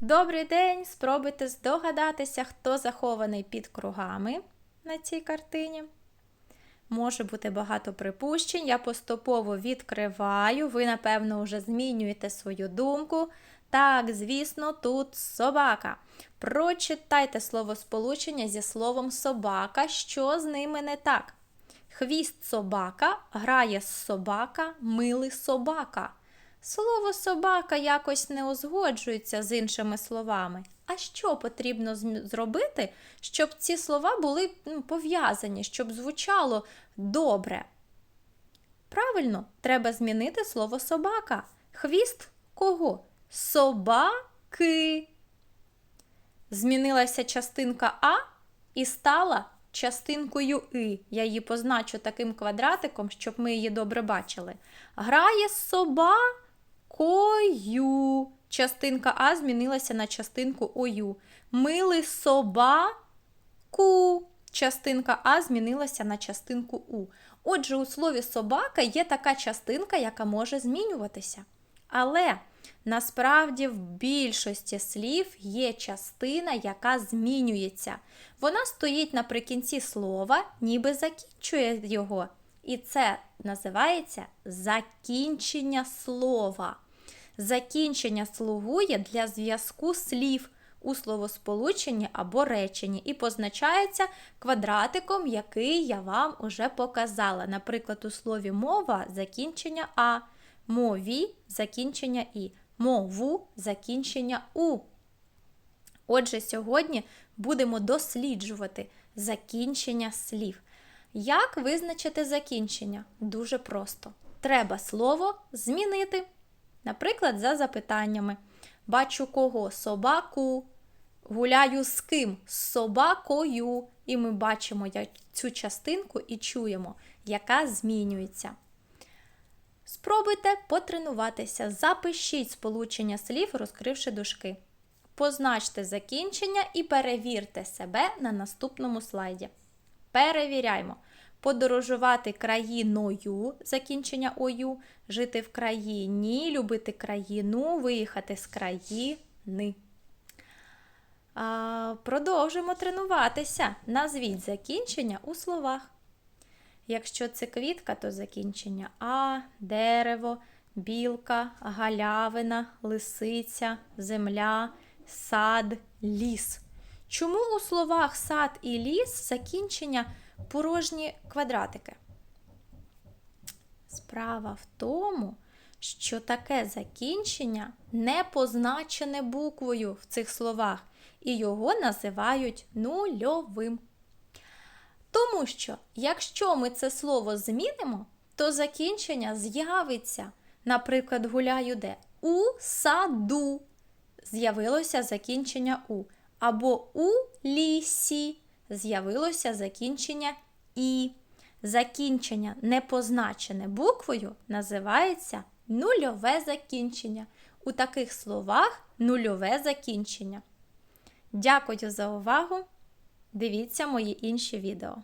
Добрий день! Спробуйте здогадатися, хто захований під кругами на цій картині. Може бути багато припущень. Я поступово відкриваю. Ви, напевно, вже змінюєте свою думку. Так, звісно, тут собака. Прочитайте словосполучення зі словом собака, що з ними не так. Хвіст собака, грає собака, милий собака. Слово собака якось не узгоджується з іншими словами. А що потрібно зробити, щоб ці слова були ну, пов'язані, щоб звучало добре? Правильно, треба змінити слово собака. Хвіст кого? Собаки. Змінилася частинка А і стала частинкою И. Я її позначу таким квадратиком, щоб ми її добре бачили. Грає собакою. Частинка А змінилася на частинку ОЮ. Мили собаку. Частинка А змінилася на частинку У. Отже, у слові собака є така частинка, яка може змінюватися. Але насправді в більшості слів є частина, яка змінюється. Вона стоїть наприкінці слова, ніби закінчує його. І це називається закінчення слова. Закінчення слугує для зв'язку слів у словосполученні або реченні і позначається квадратиком, який я вам уже показала. Наприклад, у слові мова закінчення А, мові закінчення І, мову закінчення У. Отже, сьогодні будемо досліджувати закінчення слів. Як визначити закінчення? Дуже просто. Треба слово змінити. Наприклад, за запитаннями. Бачу кого? Собаку. Гуляю з ким? З собакою. І ми бачимо цю частинку і чуємо, яка змінюється. Спробуйте потренуватися. Запишіть сполучення слів, розкривши дужки. Позначте закінчення і перевірте себе на наступному слайді. Перевіряємо. Подорожувати країною закінчення ою, жити в країні, любити країну, виїхати з країни. А, продовжимо тренуватися. Назвіть закінчення у словах. Якщо це квітка, то закінчення А, дерево, білка, галявина, лисиця, земля, сад, ліс. Чому у словах сад і ліс закінчення порожні квадратики? Справа в тому, що таке закінчення не позначене буквою в цих словах, і його називають нульовим. Тому що, якщо ми це слово змінимо, то закінчення з'явиться. Наприклад, гуляю де? У саду з'явилося закінчення У. Або у лісі з'явилося закінчення І. Закінчення, не позначене буквою, називається нульове закінчення. У таких словах нульове закінчення. Дякую за увагу! Дивіться мої інші відео.